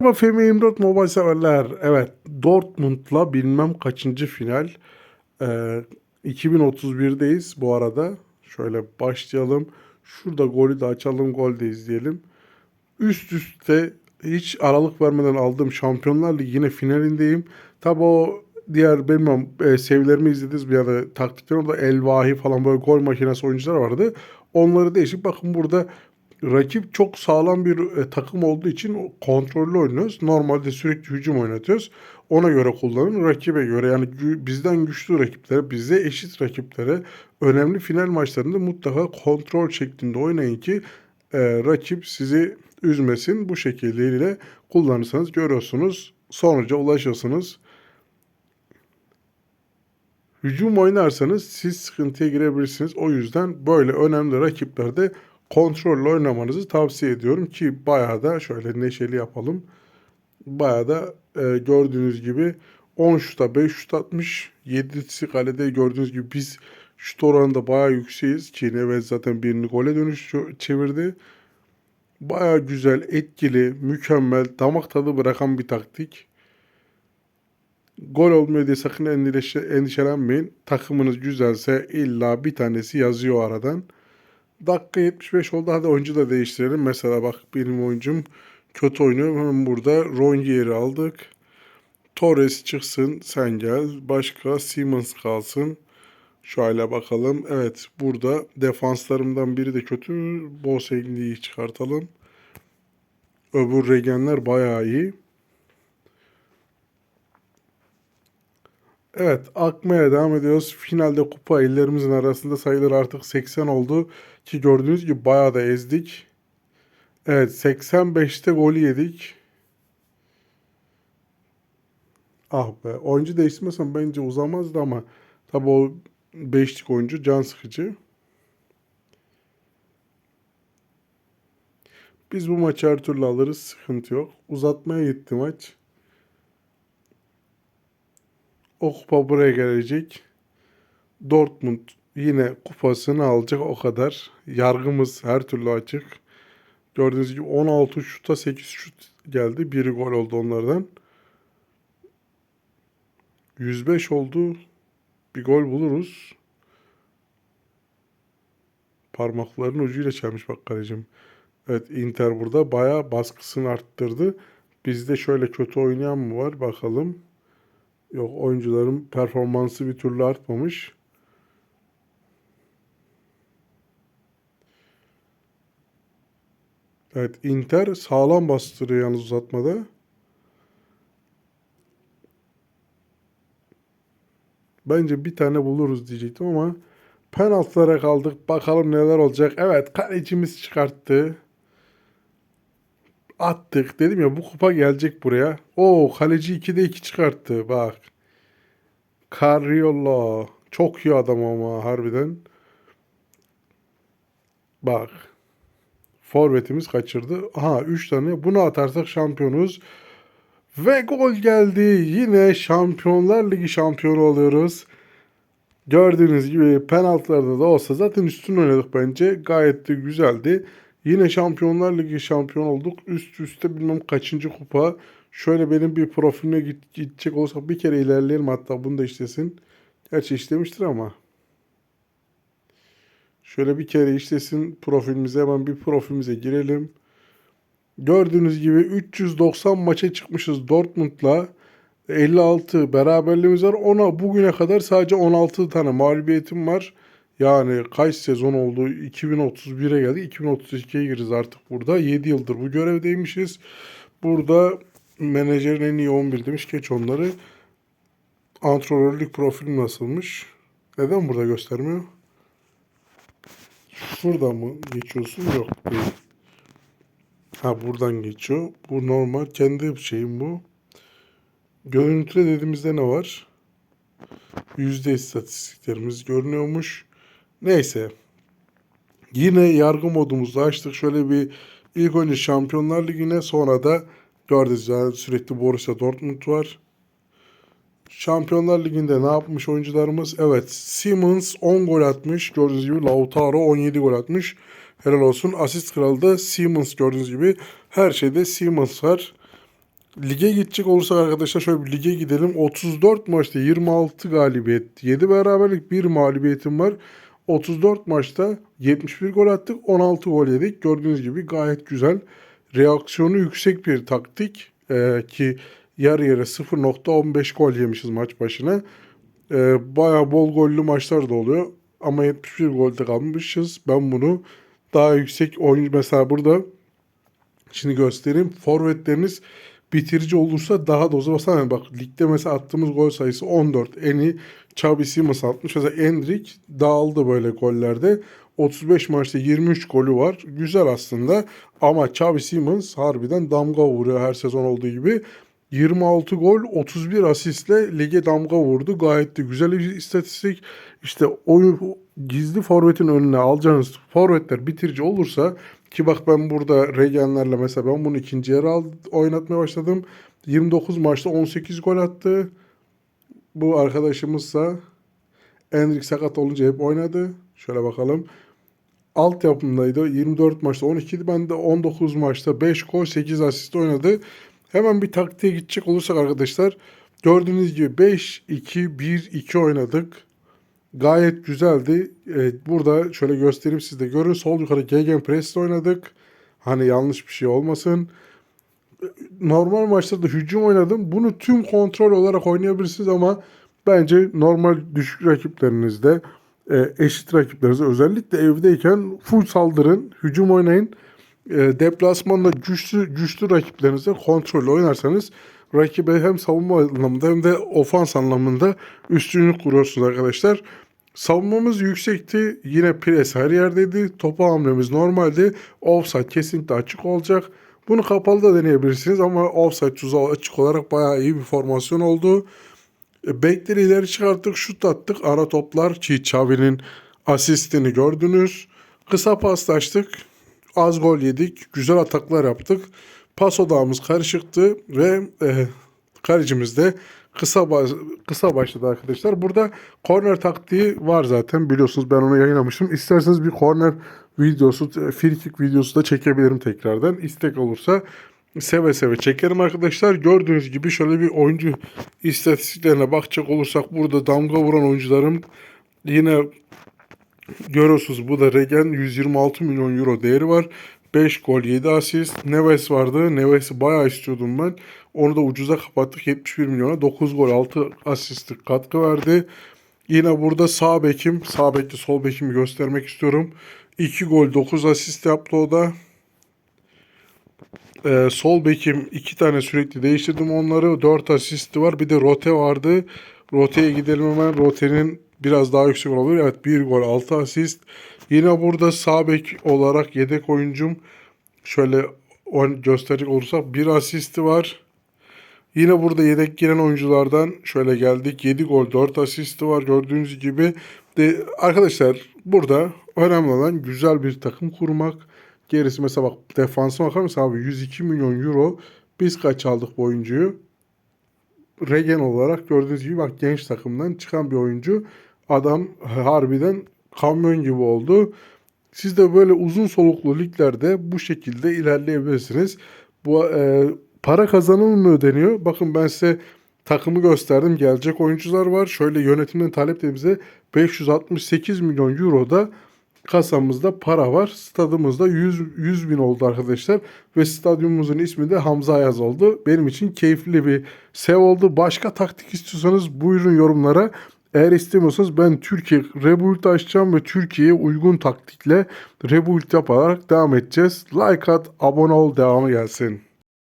Merhaba 24 Mobile severler. Evet Dortmund'la bilmem kaçıncı final. Ee, 2031'deyiz bu arada. Şöyle başlayalım. Şurada golü de açalım. Gol de izleyelim. Üst üste hiç aralık vermeden aldığım Şampiyonlar Ligi yine finalindeyim. Tabi o diğer bilmem e, seviyelerimi izlediniz bir ara taktikler orada Elvahi falan böyle gol makinesi oyuncular vardı. Onları değişik. Bakın burada rakip çok sağlam bir e, takım olduğu için kontrollü oynuyoruz. Normalde sürekli hücum oynatıyoruz. Ona göre kullanın. Rakibe göre yani bizden güçlü rakiplere, bize eşit rakiplere önemli final maçlarında mutlaka kontrol şeklinde oynayın ki e, rakip sizi üzmesin. Bu şekilde kullanırsanız görüyorsunuz. Sonuca ulaşıyorsunuz. Hücum oynarsanız siz sıkıntıya girebilirsiniz. O yüzden böyle önemli rakiplerde kontrollü oynamanızı tavsiye ediyorum ki bayağı da şöyle neşeli yapalım. Bayağı da e, gördüğünüz gibi 10 şuta 5 şut atmış. 7'si kalede gördüğünüz gibi biz şut oranında bayağı yükseğiz. Ki Neves zaten birini gole dönüş çevirdi. Bayağı güzel, etkili, mükemmel, damak tadı bırakan bir taktik. Gol olmuyor diye sakın endişe, endişelenmeyin. Takımınız güzelse illa bir tanesi yazıyor aradan. Dakika 75 oldu. Hadi oyuncu da değiştirelim. Mesela bak benim oyuncum kötü oynuyor. Hemen burada Rongier'i aldık. Torres çıksın. Sen gel. Başka Siemens kalsın. Şöyle bakalım. Evet burada defanslarımdan biri de kötü. Bosengli'yi çıkartalım. Öbür regenler bayağı iyi. Evet, akmaya devam ediyoruz. Finalde kupa ellerimizin arasında sayıları artık 80 oldu. Ki gördüğünüz gibi bayağı da ezdik. Evet, 85'te golü yedik. Ah be, oyuncu değiştirmesem bence uzamazdı ama tabii o beşlik oyuncu can sıkıcı. Biz bu maçı her türlü alırız, sıkıntı yok. Uzatmaya gitti maç. O kupa buraya gelecek. Dortmund yine kupasını alacak o kadar. Yargımız her türlü açık. Gördüğünüz gibi 16 şuta 8 şut geldi. Biri gol oldu onlardan. 105 oldu. Bir gol buluruz. Parmakların ucuyla çalmış bak kalecim. Evet Inter burada bayağı baskısını arttırdı. Bizde şöyle kötü oynayan mı var bakalım. Yok oyuncuların performansı bir türlü artmamış. Evet Inter sağlam bastırıyor yalnız uzatmada. Bence bir tane buluruz diyecektim ama penaltılara kaldık. Bakalım neler olacak. Evet kalecimiz çıkarttı. Attık. Dedim ya bu kupa gelecek buraya. Oo kaleci 2'de 2 çıkarttı. Bak. Carriola. Çok iyi adam ama harbiden. Bak. Forvetimiz kaçırdı. Aha 3 tane. Bunu atarsak şampiyonuz. Ve gol geldi. Yine Şampiyonlar Ligi şampiyonu oluyoruz. Gördüğünüz gibi penaltılarda da olsa zaten üstün oynadık bence. Gayet de güzeldi. Yine Şampiyonlar Ligi şampiyon olduk. Üst üste bilmem kaçıncı kupa. Şöyle benim bir profilime git, gidecek olsak bir kere ilerleyelim hatta bunu da işlesin. Gerçi işlemiştir ama. Şöyle bir kere işlesin profilimize hemen bir profilimize girelim. Gördüğünüz gibi 390 maça çıkmışız Dortmund'la. 56 beraberliğimiz var. Ona bugüne kadar sadece 16 tane mağlubiyetim var. Yani kaç sezon oldu? 2031'e geldik. 2032'ye gireceğiz artık burada. 7 yıldır bu görevdeymişiz. Burada menajerin en iyi 11 demiş. Geç onları. Antrenörlük profilim nasılmış? Neden burada göstermiyor? Şurada mı geçiyorsun? Yok değil. Ha buradan geçiyor. Bu normal. Kendi şeyim bu. Görüntüle dediğimizde ne var? Yüzde istatistiklerimiz görünüyormuş. Neyse. Yine yargı modumuzu açtık. Şöyle bir ilk önce Şampiyonlar Ligi'ne sonra da gördünüz yani sürekli Borussia Dortmund var. Şampiyonlar Ligi'nde ne yapmış oyuncularımız? Evet Siemens 10 gol atmış. Gördüğünüz gibi Lautaro 17 gol atmış. Helal olsun. Asist kralı da Siemens gördüğünüz gibi. Her şeyde Siemens var. Lige gidecek olursak arkadaşlar şöyle bir lige gidelim. 34 maçta 26 galibiyet, 7 beraberlik, 1 mağlubiyetim var. 34 maçta 71 gol attık, 16 gol yedik. Gördüğünüz gibi gayet güzel. Reaksiyonu yüksek bir taktik Ee, ki yarı yarı 0.15 gol yemişiz maç başına. Ee, bayağı bol gollü maçlar da oluyor. Ama 71 golde kalmışız. Ben bunu daha yüksek oyuncu mesela burada Şimdi göstereyim. Forvetleriniz bitirici olursa daha da o zaman bak ligde mesela attığımız gol sayısı 14. En iyi Xabi Simons atmış. Mesela Endrick dağıldı böyle gollerde. 35 maçta 23 golü var. Güzel aslında ama Xabi Simons harbiden damga vuruyor her sezon olduğu gibi. 26 gol 31 asistle lige damga vurdu. Gayet de güzel bir istatistik. İşte oyun gizli forvetin önüne alacağınız forvetler bitirici olursa ki bak ben burada Regenlerle mesela ben bunu ikinci yarı oynatmaya başladım. 29 maçta 18 gol attı. Bu arkadaşımızsa Endrick sakat olunca hep oynadı. Şöyle bakalım. Alt yapımdaydı. 24 maçta 12 idi. Ben de 19 maçta 5 gol 8 asist oynadı. Hemen bir taktiğe gidecek olursak arkadaşlar. Gördüğünüz gibi 5 2 1 2 oynadık. Gayet güzeldi. Evet, burada şöyle göstereyim siz de görün. Sol yukarı Gegenpress oynadık. Hani yanlış bir şey olmasın. Normal maçlarda hücum oynadım. Bunu tüm kontrol olarak oynayabilirsiniz ama bence normal düşük rakiplerinizde e, eşit rakiplerinizde özellikle evdeyken full saldırın, hücum oynayın. E, deplasmanda güçlü güçlü rakiplerinizde kontrol oynarsanız rakibe hem savunma anlamında hem de ofans anlamında üstünlük kuruyorsunuz arkadaşlar. Savunmamız yüksekti. Yine pres her yerdeydi. Topa hamlemiz normaldi. Offside kesinlikle açık olacak. Bunu kapalı da deneyebilirsiniz ama offside tuzağı açık olarak bayağı iyi bir formasyon oldu. E, Bekleri ileri çıkarttık, şut attık. Ara toplar ki Xavi'nin asistini gördünüz. Kısa paslaştık. Az gol yedik. Güzel ataklar yaptık. Pas odağımız karışıktı ve e, kalecimiz de kısa ba- kısa başladı arkadaşlar. Burada korner taktiği var zaten biliyorsunuz ben onu yayınlamıştım. İsterseniz bir korner videosu, free videosu da çekebilirim tekrardan. İstek olursa seve seve çekerim arkadaşlar. Gördüğünüz gibi şöyle bir oyuncu istatistiklerine bakacak olursak burada damga vuran oyuncularım yine görüyorsunuz bu da Regen 126 milyon euro değeri var. 5 gol 7 asist. Neves vardı. Neves'i bayağı istiyordum ben. Onu da ucuza kapattık 71 milyona. 9 gol 6 asistlik katkı verdi. Yine burada sağ bekim, sağ bekle sol bekimi göstermek istiyorum. 2 gol 9 asist yaptı o da. Ee, sol bekim iki tane sürekli değiştirdim onları. 4 asisti var. Bir de Rote vardı. Rote'ye gidelim hemen. Rote'nin biraz daha yüksek olabilir. Evet 1 gol 6 asist. Yine burada sağ bek olarak yedek oyuncum şöyle gösterecek olursak bir asisti var. Yine burada yedek giren oyunculardan şöyle geldik. 7 gol 4 asisti var gördüğünüz gibi. De, arkadaşlar burada önemli olan güzel bir takım kurmak. Gerisi mesela bak defansa bakar mısın abi 102 milyon euro. Biz kaç aldık bu oyuncuyu? Regen olarak gördüğünüz gibi bak genç takımdan çıkan bir oyuncu. Adam harbiden kamyon gibi oldu. Siz de böyle uzun soluklu liglerde bu şekilde ilerleyebilirsiniz. Bu e, para kazanılmıyor deniyor. Bakın ben size takımı gösterdim. Gelecek oyuncular var. Şöyle yönetimden talep dediğimizde 568 milyon euro da kasamızda para var. Stadımızda 100, 100 bin oldu arkadaşlar. Ve stadyumumuzun ismi de Hamza Ayaz oldu. Benim için keyifli bir sev oldu. Başka taktik istiyorsanız buyurun yorumlara. Eğer istemiyorsanız ben Türkiye Rebuild açacağım ve Türkiye'ye uygun taktikle Rebuild yaparak devam edeceğiz. Like at, abone ol, devamı gelsin.